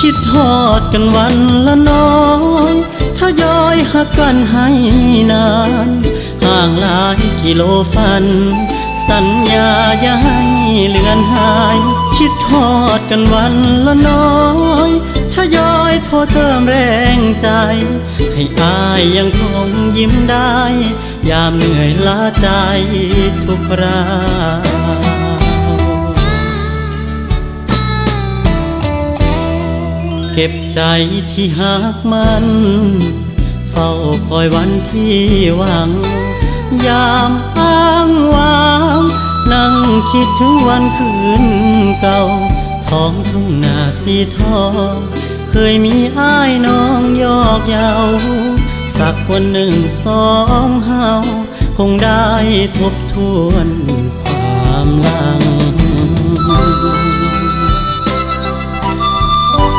คิดทอดกันวันละน้อยทยอยหักกันให้นาน ห่างหลายกิโลฟัน สัญญาอย่าให้เลือนหาย คิดทอดกันวันละน้อยทยอยโทรเติมแรงใจ ให้อายยังคงยิ้มได้ ยามเหนื่อยล้าใจทุกครา เก็บใจที่หักมัน เฝ้าคอยวันที่หวัง ยามอ้างว้าง นั่งคิดถึงวันคืนเก่า ท้องทุ่งนาสีทองเคยมีอ้ายน้องยอกเยาสักวันหนึ่งสองเฮาคงได้ทบทวนค